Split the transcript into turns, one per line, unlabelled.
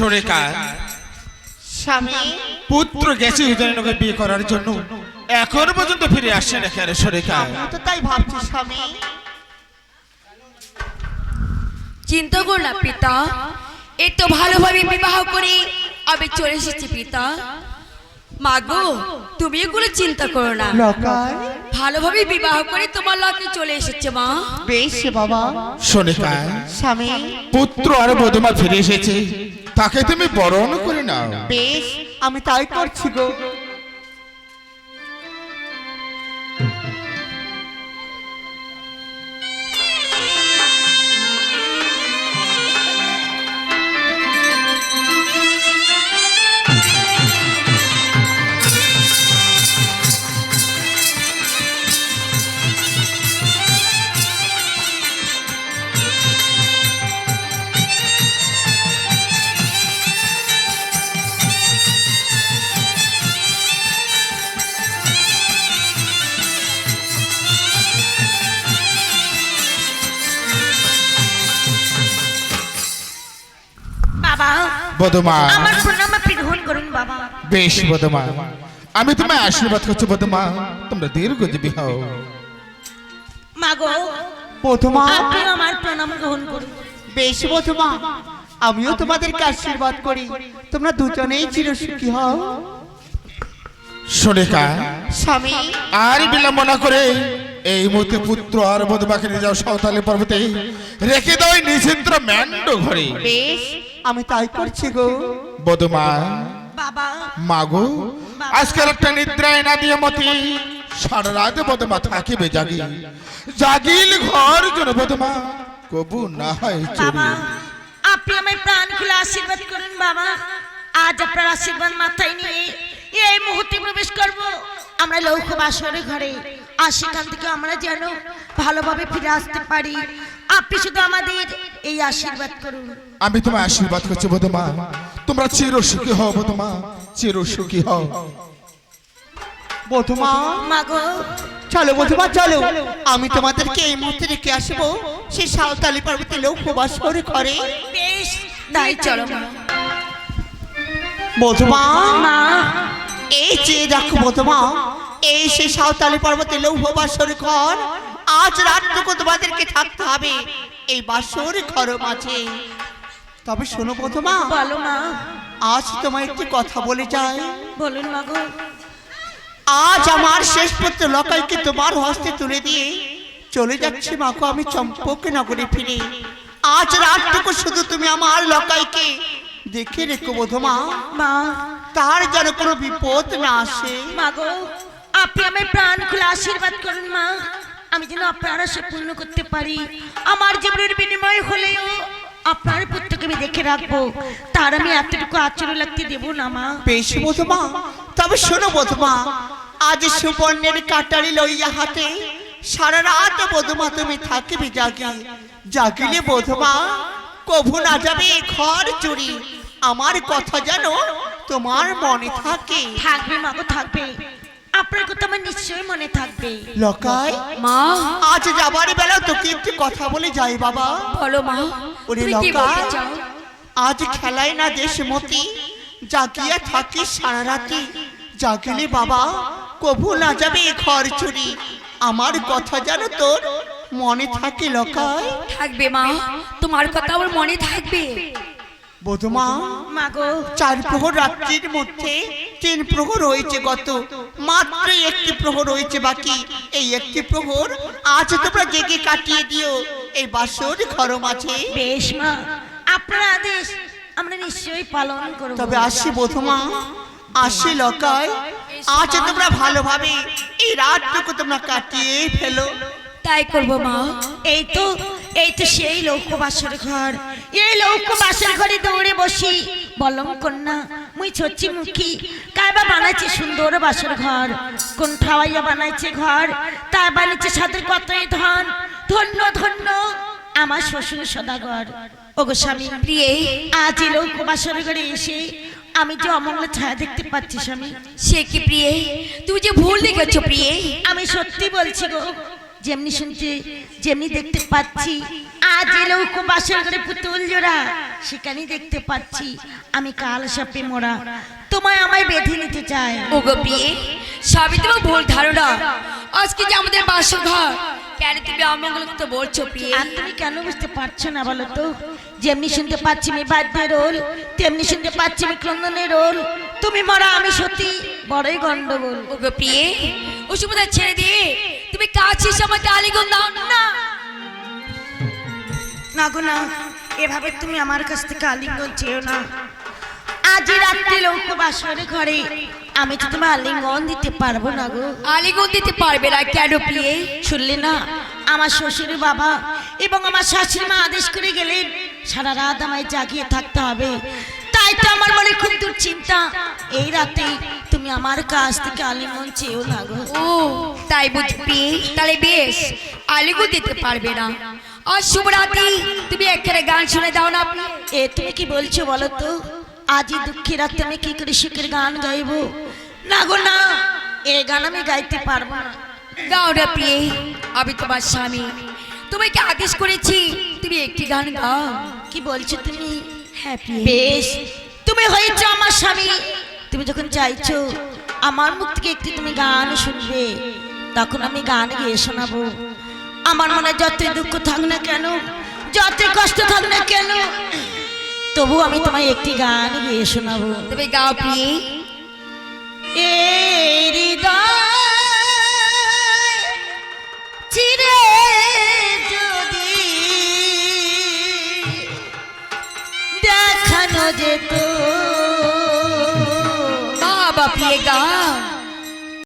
সরেকা
স্বামী
পুত্র গেছে হুজাইনকে বিয়ে করার জন্য। এখন পর্যন্ত ফিরে আসছে না কেন সরেকা
আমিও তো তাই ভাবছি স্বামী।
চিন্তা কর না পিতা। এই তো ভালোভাবে বিবাহ করে আমি চলে এসেছি পিতা। মাগো তুমি এগুলো চিন্তা করো না। ভালোভাবে বিবাহ করে তোমার লকে চলে এসেছে মা।
বেশ বাবা।
সরেকা
স্বামী।
পুত্র আর বধমা ফিরে এসেছে। তাকে তুমি বরণ করে নাও।
বেশ আমি তাই করছি গো।
বধমা
আমার প্রণাম আপনি গ্রহণ করুন বাবা।
বেশ বধমা আমি তোমায় আশীর্বাদ করছি বদমা তোমরা দীর্ঘজীবী হও।
মাগো
প্রথমা
আপনি আমার প্রণাম গ্রহণ করুন।
বেশ প্রথমা আমিও তোমাদেরকে আশীর্বাদ করি। তোমরা দুজনেই চিরসুখী হও।
সরেকা
স্বামী।
আর বিলম্ব না করে এই মুহূর্তে পুত্র আর বধমাকে নিয়ে যাও সাঁওতালি পর্বতে। রেখে দাও এই নিচিন্দ্র ম্যান্ড ঘরে
বেশ আমি তাই করছি গো।
বধমা
বাবা
মাগো আজকাল একটা নিদ্রায় না দিয়ে মতি। সারা রাত বদমা থাকিবে জাগি। জাগিল ঘর জন বদমা কবু না হয় চুরি।
আপনি আমার প্রাণ খুলে আশীর্বাদ করুন বাবা। আজ আপনার আশীর্বাদ মাথায় নিয়ে এই মুহূর্তে প্রবেশ করব। আমরা লৌহ বাসরে ঘরে আর সেখান থেকে আমরা যেন ভালোভাবে ফিরে আসতে পারি। আপনি শুধু আমাদের এই আশীর্বাদ করুন।
আমি তোমায় আশীর্বাদ করছি বোধমা তোমরা চির সুখী হও বদমা চির সুখী হও।
বধুমা
মাগো
চলো বধুমা চলো। আমি তোমাদেরকে এই মুহূর্তে রেখে আসব সেই সাঁওতালি পর্বতে লোক উপবাস করে ঘরে।
বেশ তাই চলো মা।
বধুমা
মা।
এই যে দেখো বধুমা এই সেই সাঁওতালি পর্বতে লৌহ বাসর ঘর আজ রাতটুকু তোমাদেরকে থাকতে হবে এই বাসর ঘর মাঝে। তবে শোনো বধুমা
বলো মা।
আজ তোমায় একটি কথা বলে যায়
বলুন মাগো
আজ আমার শেষ পুত্র লকাইকে তোমার হস্তে তুলে দিয়ে চলে যাচ্ছি মাকে আমি চম্পক নগরে ফিরে। আজ রাতটুকু শুধু তুমি আমার লকাইকে দেখে রেখো বোধমা
মা।
তার যেন কোনো বিপদ না আসে।
মাগো আপনি আমার প্রাণ খুলে আশীর্বাদ করুন মা। আমি যেন আপনার আশা পূর্ণ করতে পারি। আমার জীবনের বিনিময় হলেও আপনার পুত্রকে আমি দেখে রাখব। তার আমি এতটুকু আচরণ লাগতে দেবো না মা।
বেশ বোধমা তবে শোনো বোধমা আজ সুবর্ণের কাটারি লইয়া হাতে সারা রাত বোধমা তুমি থাকিবে জাগি। জাগিলে বোধমা কভু না যাবে ঘর চুরি। আমার কথা যেন তোমার মনে থাকে।
থাকবে মা মাগো থাকবে। আপনার কথা আমার নিশ্চয়ই মনে থাকবে।
লকাই
মা।
আজ যাবার বেলা তোকে একটি কথা বলে যাই বাবা।
বলো মা।
ওরে
চাও?
আজ খেলায় না দেশমতি জাগিয়া থাকি সারা রাতি জাগিলে বাবা কভু না যাবে ঘর চুরি। আমার কথা যেন তোর মনে থাকে লকায়
থাকবে মা। তোমার কথা আমার মনে থাকবে।
বধমা
মাগো
চার প্রহর রাত্রির মধ্যে তিন প্রহর হয়েছে গত। মাত্র একটি প্রহর হয়েছে বাকি। এই একটি প্রহর আজ তোমরা জেগে কাটিয়ে দিও। এই বাসর ঘর মাঝে
বেশ মা। আপনার আদেশ আমরা নিশ্চয়ই পালন করব।
তবে আসি বধমা আসি লকায়। আজ তোমরা ভালোভাবে এই রাতটুকু তোমরা কাটিয়ে ফেলো।
তাই করব মা।
এই তো এই তো সেই লৌক্য বাসর ঘর। এই লৌক্য বাসর ঘরে দৌড়ে বসি। বলম কন্যা, মুই ছচ্ছি মুখি। কাইবা বানাইছে সুন্দর বাসর ঘর। কোন ঠাওয়াইয়া বানাইছে ঘর। তা বানাইছে সাদের কতই ধন। ধন্য ধন্য, আমার শ্বশুর সদাগর। ওগো স্বামী
প্রিয়ে,
আজ এই লৌক্য বাসর ঘরে এসে আমি যে অমঙ্গল ছায়া দেখতে পাচ্ছি স্বামী,
সে কি প্রিয়ে? তুমি যে ভুল দেখেছ প্রিয়ে,
আমি সত্যি বলছি গো। যেমনি শুনছি যেমনি দেখতে পাচ্ছি আজ এলো বাসর ঘরে পুতুল জোড়া। সেখানেই দেখতে পাচ্ছি আমি কাল সাপে মোড়া তোমায় আমায় বেঁধে নিতে চাই
ওগো বিয়ে সবই তোমার ভুল ধারণা। আজকে যে আমাদের বাসর ঘর? কেন তুমি অমঙ্গল তো বলছো প্রিয়ে?
আর তুমি কেন বুঝতে পারছ না বলো তো? যেমনি শুনতে পাচ্ছি আমি বাদ্যের রোল তেমনি শুনতে পাচ্ছি আমি ক্রন্দনের রোল। তুমি মরা আমি সত্যি বড়ই গন্ডগোল।
ওগো প্রিয়ে অসুবিধা ছেড়ে দিয়ে? তুমি কাছে এসে আমাকে আলিগন দাও না।
না গো না এভাবে তুমি আমার কাছ থেকে আলিঙ্গন চেয়েও না। আজ রাত্রে লোক বাসরে ঘরে আমি তো তোমার আলিঙ্গন দিতে পারব না গো।
আলিগন দিতে পারবে না কেন প্রিয়ে?
শুনলে না আমার শ্বশুর বাবা এবং আমার শাশুড়ি মা আদেশ করে গেলেন সারা রাত আমায় জাগিয়ে থাকতে হবে। তাই তো আমার মনে খুব দুশ্চিন্তা। এই রাতে তুমি আমার কাছ থেকে আলিঙ্গন চেয়েও না গো।
ও তাই বুঝবি তাহলে বেশ। আলিগন দিতে পারবে না। আর শুভরাত্রি। তুমি এখানে গান শুনে দাও না।
এ তুমি কি বলছো বলো তো? আজই দুঃখী রাতে আমি কি করে সুখের গান গাইবো? না গো না। এ গান আমি গাইতে পারব না।
গাও না প্রিয়ে আমি তোমার স্বামী। তোমাকে আদেশ করেছি তুমি একটি গান গাও।
কি বলছো তুমি?
হ্যাঁ
বেশ। তুমি হয়েছো আমার স্বামী। তুমি যখন চাইছো আমার মুখ থেকে একটি তুমি গান শুনবে তখন আমি গান গিয়ে শোনাবো। আমার মনে যতই দুঃখ থাক না কেন যতই কষ্ট থাক না কেন তবু আমি তোমায় একটি গান গিয়ে শোনাবো।
তুমি গাও প্রিয়ে
এ হৃদয় চিরে যদি দেখানো যেত